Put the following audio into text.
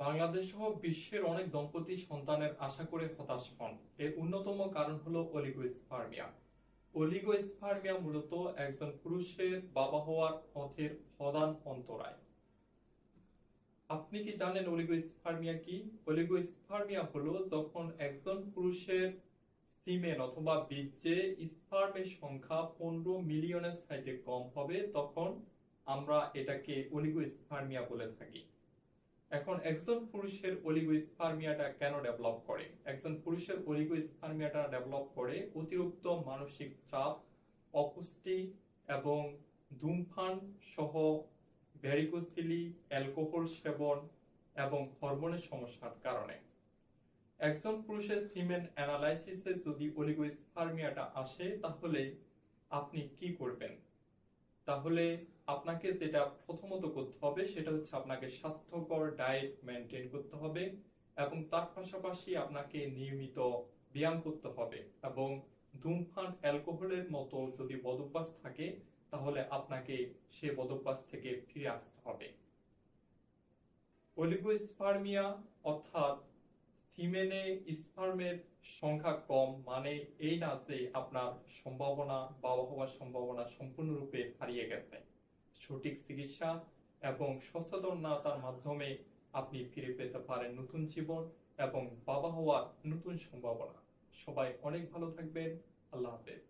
বাংলাদেশ সহ বিশ্বের অনেক দম্পতি সন্তানের আশা করে হতাশ হন। এর অন্যতম কারণ হলো অলিগোস্পার্মিয়া। অলিগোস্পার্মিয়া মূলত একজন পুরুষের বাবা হওয়ার পথের প্রধান অন্তরায়। আপনি কি জানেন অলিগোস্পার্মিয়া কি? অলিগোস্পার্মিয়া হলো যখন একজন পুরুষের সিমেন অথবা বীর্যে স্পার্মের সংখ্যা পনেরো মিলিয়নের সাইতে কম হবে, তখন আমরা এটাকে অলিগোস্পার্মিয়া বলে থাকি। এখন একজন পুরুষের অলিগোস্পার্মিয়াটা কেন ডেভেলপ করে? একজন পুরুষের অলিগোস্পার্মিয়াটা ডেভেলপ করে অতিরিক্ত মানসিক চাপ, অপুষ্টি এবং ধূমপান সহ ভ্যারিকোসিলি অ্যালকোহল সেবন এবং হরমোনের সমস্যার কারণে। একজন পুরুষের সিমেন অ্যানালাইসিসে যদি অলিগোস্পার্মিয়াটা আসে, তাহলে আপনি কি করবেন? তাহলে আপনাকে যেটা প্রথমত করতে হবে, সেটা হচ্ছে আপনাকে স্বাস্থ্যকর ডায়েট মেনটেন করতে হবে এবং তার পাশাপাশি আপনাকে নিয়মিত ব্যায়াম করতে হবে এবং ধূমপান, অ্যালকোহলের মতো যদি বদভ্যাস থাকে, তাহলে আপনাকে সে বদভ্যাস থেকে ফিরে আসতে হবে। অলিগোস্পার্মিয়া অর্থাৎ সিমেনে স্পার্মের সংখ্যা কম মানে এই না যে আপনার সম্ভাবনা বাবা হওয়ার সম্ভাবনা সম্পূর্ণরূপে হারিয়ে গেছে। সঠিক চিকিৎসা এবং সচেতনতার মাধ্যমে আপনি ফিরে পেতে পারেন নতুন জীবন এবং বাবা হওয়ার নতুন সম্ভাবনা। সবাই অনেক ভালো থাকবেন। আল্লাহ হাফেজ।